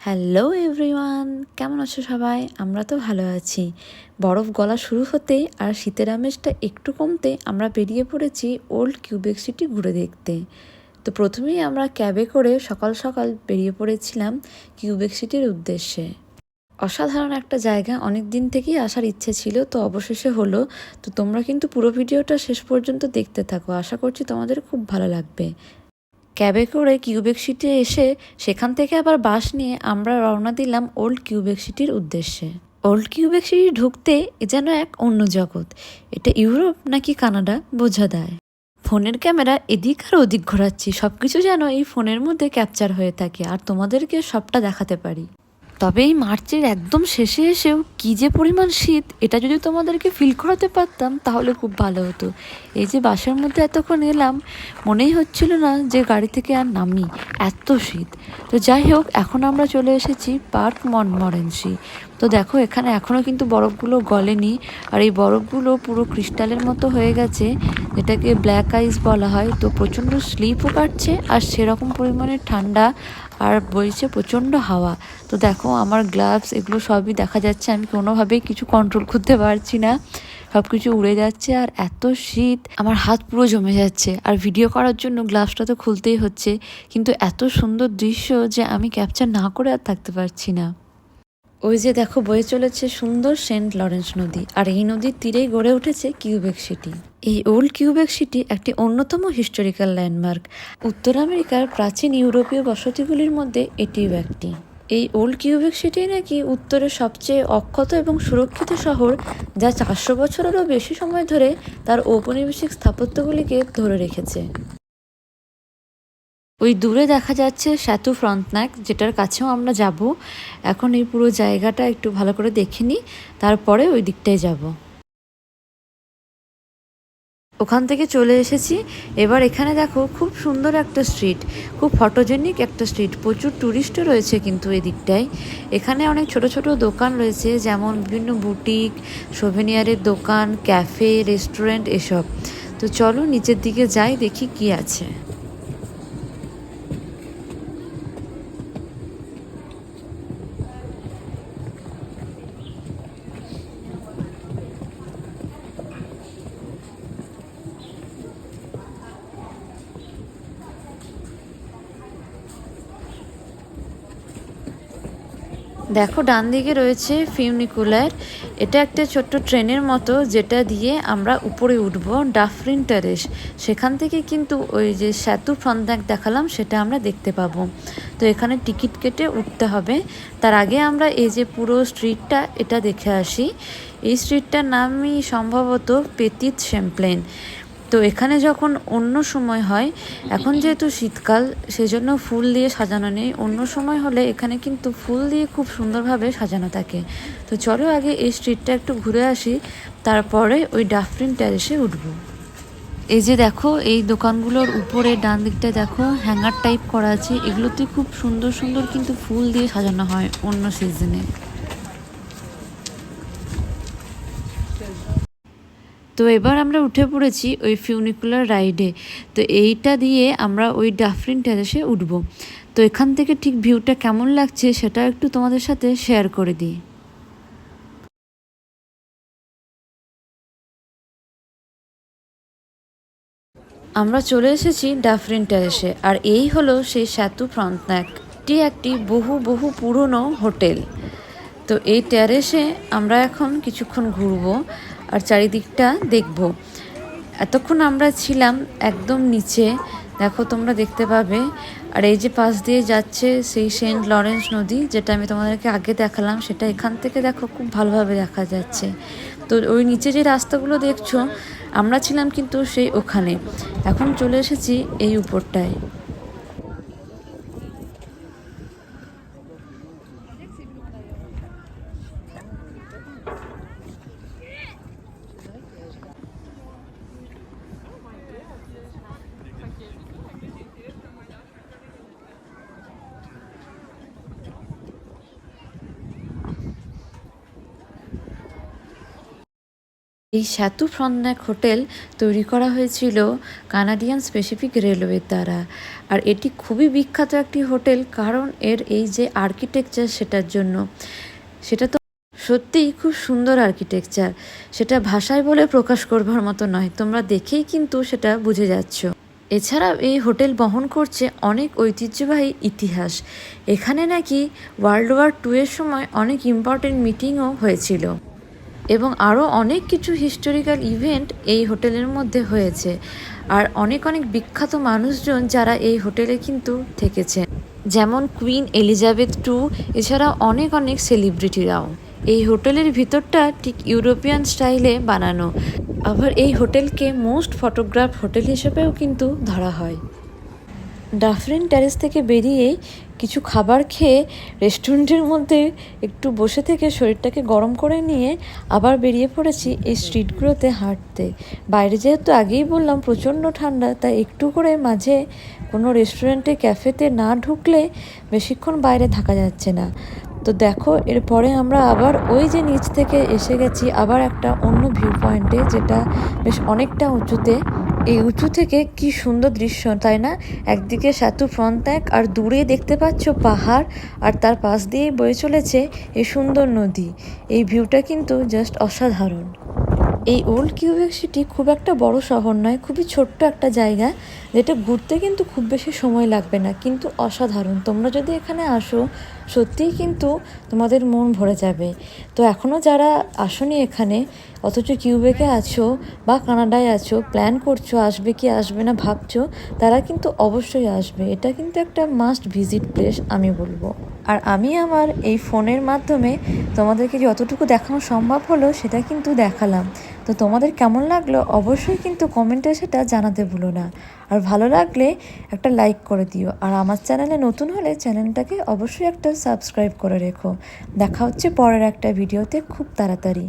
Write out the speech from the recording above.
Hello everyone কেমন আছো সবাই? আমরা তো ভালো আছি। বরফ গলা শুরু হতে আর শীতের আমেজটা একটু কমতে আমরা বেরিয়ে পড়েছি ওল্ড কিউবেক সিটি ঘুরে দেখতে। তো প্রথমেই আমরা ক্যাবে করে সকাল সকাল বেরিয়ে পড়েছিলাম কিউবেক সিটির উদ্দেশ্যে। অসাধারণ একটা জায়গা, অনেক দিন থেকেই আসার ইচ্ছে ছিল, তো অবশেষে হলো। তো তোমরা কিন্তু পুরো ভিডিওটা শেষ পর্যন্ত দেখতে থাকো। আশা করছি তোমাদের খুব ভালো লাগবে। ক্যাবে করে কিউবেক সিটি এসে সেখান থেকে আবার বাস নিয়ে আমরা রওনা দিলাম ওল্ড কিউবেক সিটির উদ্দেশ্যে। ওল্ড কিউবেক সিটি ঢুকতে এ যেন এক অন্য জগৎ। এটা ইউরোপ নাকি কানাডা বোঝা দেয় ফোনের ক্যামেরা এদিক আর ওদিক ঘোরাচ্ছি। সব কিছু যেন এই ফোনের মধ্যে ক্যাপচার হয়ে থাকে। আর তোমাদেরকে সবটা দেখাতে পারি। তবে এই মার্চের একদম শেষে এসেও কী যে পরিমাণ শীত, এটা যদি তোমাদেরকে ফিল করাতে পারতাম, তাহলে খুব ভালো হতো। এই যে বাসের মধ্যে এতক্ষণ এলাম, মনেই হচ্ছিল না যে গাড়ি থেকে আর নামি, এত শীত। তো যাই হোক, এখন আমরা চলে এসেছি পার্ক মনমরেন্সি তো দেখো, এখানে এখনও কিন্তু বরফগুলো গলেনি। আর এই বরফগুলো পুরো ক্রিস্টালের মতো হয়ে গেছে, যেটাকে ব্ল্যাক আইস বলা হয়। তো প্রচণ্ড স্লিপও কাটছে আর সেরকম পরিমাণে ঠান্ডা আর বইছে প্রচণ্ড হাওয়া। তো দেখো, আমার গ্লাভস এগুলো সবই দেখা যাচ্ছে। আমি কোনোভাবেই কিছু কন্ট্রোল করতে পারছি না। সব কিছু উড়ে যাচ্ছে আর এত শীত, আমার হাত পুরো জমে যাচ্ছে। আর ভিডিও করার জন্য গ্লাভসটা তো খুলতেই হচ্ছে। কিন্তু এত সুন্দর দৃশ্য যে আমি ক্যাপচার না করে আর থাকতে পারছি না। ওই যে দেখো, বয়ে চলেছে সুন্দর সেন্ট লরেন্স নদী, আর এই নদীর তীরেই গড়ে উঠেছে কিউবেক সিটি। এই ওল্ড কিউবেক সিটি একটি অন্যতম হিস্টোরিক্যাল ল্যান্ডমার্ক। উত্তর আমেরিকার প্রাচীন ইউরোপীয় বসতিগুলির মধ্যে এটিও একটি। এই ওল্ড কিউবেক সিটি নাকি উত্তরের সবচেয়ে অক্ষত এবং সুরক্ষিত শহর, যা চারশো বছরেরও বেশি সময় ধরে তার ঔপনিবেশিক স্থাপত্যগুলিকে ধরে রেখেছে। ওই দূরে দেখা যাচ্ছে সেতু ফ্রন্টনাক যেটার কাছেও আমরা যাব। এখন এই পুরো জায়গাটা একটু ভালো করে দেখে নিই, তারপরে ওই দিকটায় যাব। ওখান থেকে চলে এসেছি। এবার এখানে দেখো, খুব সুন্দর একটা স্ট্রিট, খুব ফটোজেনিক একটা স্ট্রিট, প্রচুর ট্যুরিস্টও রয়েছে কিন্তু এই দিকটায়। এখানে অনেক ছোট ছোট দোকান রয়েছে, যেমন বিভিন্ন বুটিক সোভেনিয়ারের দোকান ক্যাফে রেস্টুরেন্ট এসব। তো চলো নিচের দিকে যাই, দেখি কি আছে। দেখো, ডান দিকে রয়েছে ফিউনিকুলার। এটা একটা ছোট্ট ট্রেনের মতো, যেটা দিয়ে আমরা উপরে উঠব, ডাফরিন টেরেস। সেখান থেকে কিন্তু ওই যে সেতু ফ্রন্টনাক দেখালাম, সেটা আমরা দেখতে পাবো। তো এখানে টিকিট কেটে উঠতে হবে। তার আগে আমরা এই যে পুরো স্ট্রিটটা, এটা দেখে আসি। এই স্ট্রিটটার নামই সম্ভবত পেতিত শ্যাম্পলেন তো এখানে যখন অন্য সময় হয়, এখন যেহেতু শীতকাল, সেজন্য ফুল দিয়ে সাজানো নেই। অন্য সময় হলে এখানে কিন্তু ফুল দিয়ে খুব সুন্দরভাবে সাজানো থাকে। তো চলো আগে এই স্ট্রিটটা একটু ঘুরে আসি, তারপরে ওই ডাফরিন ট্যারেসে উঠবো। এই যে দেখো, এই দোকানগুলোর উপরে ডান দিকটা দেখো, হ্যাঙ্গার টাইপ করা আছে। এগুলোতে খুব সুন্দর সুন্দর কিন্তু ফুল দিয়ে সাজানো হয় অন্য সিজনে। তো এবার আমরা উঠে পড়েছি ওই ফিউনিকুলার রাইডে তো এইটা দিয়ে আমরা ওই ডাফরিন টেরেসে উঠবো। তো এখান থেকে ঠিক ভিউটা কেমন লাগছে সেটা একটু তোমাদের সাথে শেয়ার করে দিই। আমরা চলে এসেছি ডাফরিন টেরেসে আর এই হলো সেই সেতু ফ্রন্টনাক এটি একটি বহু বহু পুরনো হোটেল। তো এই টেরেসে আমরা এখন কিছুক্ষণ ঘুরবো। আর চারিদিকটা দেখব। এতক্ষণ আমরা ছিলাম একদম নিচে। দেখো, তোমরা দেখতে পাবে। আর এই যে পাশ দিয়ে যাচ্ছে সেই সেন্ট লরেন্স নদী, যেটা আমি তোমাদেরকে আগে দেখালাম, সেটা এখান থেকে দেখো খুব ভালোভাবে দেখা যাচ্ছে। তো ওই নিচে যে রাস্তাগুলো দেখছ, আমরা ছিলাম কিন্তু সেই ওখানে। এখন চলে এসেছি এই উপরটায়। এই সেতু ফ্রন্টনেক হোটেল তৈরি করা হয়েছিল কানাডিয়ান স্পেসিফিক রেলওয়ের দ্বারা। আর এটি খুবই বিখ্যাত একটি হোটেল, কারণ এর এই যে আর্কিটেকচার সেটার জন্য। সেটা তো সত্যিই খুব সুন্দর আর্কিটেকচার। সেটা ভাষায় বলে প্রকাশ করবার মতো নয়, তোমরা দেখেই কিন্তু সেটা বুঝে যাচ্ছ। এছাড়াও এই হোটেল বহন করছে অনেক ঐতিহ্যবাহী ইতিহাস। এখানে নাকি ওয়ার্ল্ড ওয়ার টু এর সময় অনেক ইম্পর্টেন্ট মিটিংও হয়েছিল। এবং আরও অনেক কিছু হিস্টোরিক্যাল ইভেন্ট এই হোটেলের মধ্যে হয়েছে। আর অনেক অনেক বিখ্যাত মানুষজন যারা এই হোটেলে কিন্তু থেকেছেন। যেমন কুইন এলিজাবেথ টু এছাড়া অনেক অনেক সেলিব্রিটিরাও এই হোটেলের ভিতরটা ঠিক ইউরোপিয়ান স্টাইলে বানানো। আবার এই হোটেলকে মোস্ট ফটোগ্রাফ হোটেল হিসেবেও কিন্তু ধরা হয়। ডাফরিন ট্যারেস থেকে বেরিয়ে কিছু খাবার খেয়ে রেস্টুরেন্টের মধ্যে একটু বসে থেকে শরীরটাকে গরম করে নিয়ে আবার বেরিয়ে পড়েছি এই স্ট্রিটগুলোতে হাঁটতে। বাইরে যেহেতু আগেই বললাম প্রচণ্ড ঠান্ডা, তাই একটু করে মাঝে কোনো রেস্টুরেন্টে ক্যাফেতে না ঢুকলে বেশিক্ষণ বাইরে থাকা যাচ্ছে না। তো দেখো, এরপরে আমরা আবার ওই যে নিচ থেকে এসে গেছি, আবার একটা অন্য ভিউ পয়েন্টে যেটা বেশ অনেকটা উঁচুতে এই উঁচু থেকে কি সুন্দর দৃশ্য, তাই না? একদিকে সেতু ফ্রন্ট এক আর দূরে দেখতে পাচ্ছ পাহাড়, আর তার পাশ দিয়ে বয়ে চলেছে এই সুন্দর নদী। এই ভিউটা কিন্তু জাস্ট অসাধারণ। এই ওল্ড কিউবেক সিটি খুব একটা বড় শহর নয়, খুবই ছোট্ট একটা জায়গা। যেটা ঘুরতে কিন্তু খুব বেশি সময় লাগবে না, কিন্তু অসাধারণ। তোমরা যদি এখানে আসো, সত্যিই কিন্তু তোমাদের মন ভরে যাবে। তো এখনও যারা আসনি এখানে, অথচ কিউবেকে আছো বা কানাডায় আছো, প্ল্যান করছ, আসবে কি আসবে না ভাবছ, তারা কিন্তু অবশ্যই আসবে। এটা কিন্তু একটা মাস্ট ভিজিট প্লেস আমি বলব। আর আমি আমার এই ফোনের মাধ্যমে তোমাদেরকে যতটুকু দেখানো সম্ভব হলো, সেটা কিন্তু দেখালাম। তো তোমাদের কেমন লাগল অবশ্যই কিন্তু কমেন্টে সেটা জানাতে ভুলো না। আর ভালো লাগলে একটা লাইক করে দিও। আর আমার চ্যানেলে নতুন হলে চ্যানেলটাকে অবশ্যই একটা সাবস্ক্রাইব করে রেখো। দেখা হচ্ছে পরের একটা ভিডিওতে খুব তাড়াতাড়ি।